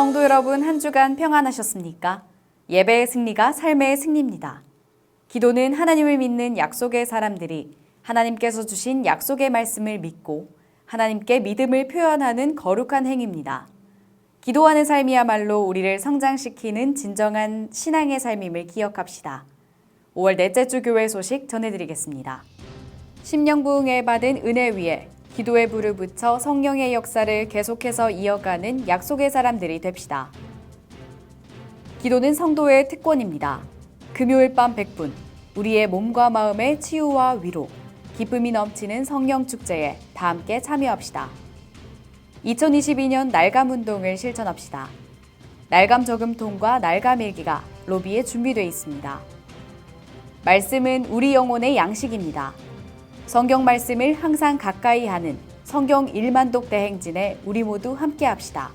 여러분 한 주간 평안하셨습니까? 예배의 승리가 삶의 승리입니다. 기도는 하나님을 믿는 약속의 사람들이 하나님께서 주신 약속의 말씀을 믿고 하나님께 믿음을 표현하는 거룩한 행위입니다. 기도하는 삶이야말로 우리를 성장시키는 진정한 신앙의 삶임을 기억합시다. 5월 넷째 주 교회 소식 전해드리겠습니다. 심령부흥에 받은 은혜 위에 기도의 불을 붙여 성령의 역사를 계속해서 이어가는 약속의 사람들이 됩시다. 기도는 성도의 특권입니다. 금요일 밤 100분, 우리의 몸과 마음의 치유와 위로, 기쁨이 넘치는 성령 축제에 다 함께 참여합시다. 2022년 날감 운동을 실천합시다. 날감 저금통과 날감 일기가 로비에 준비되어 있습니다. 말씀은 우리 영혼의 양식입니다. 성경 말씀을 항상 가까이 하는 성경 1만독 대행진에 우리 모두 함께 합시다.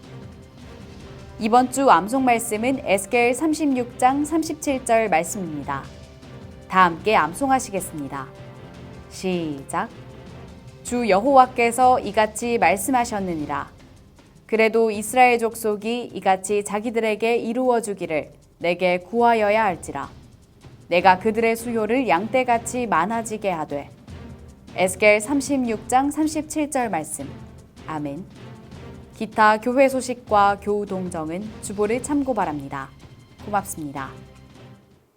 이번 주 암송 말씀은 에스겔 36장 37절 말씀입니다. 다 함께 암송하시겠습니다. 시작. 주 여호와께서 이같이 말씀하셨느니라. 그래도 이스라엘 족속이 이같이 자기들에게 이루어 주기를 내게 구하여야 할지라. 내가 그들의 수요를 양떼같이 많아지게 하되 에스겔 36장 37절 말씀. 아멘. 기타 교회 소식과 교우 동정은 주보를 참고 바랍니다. 고맙습니다.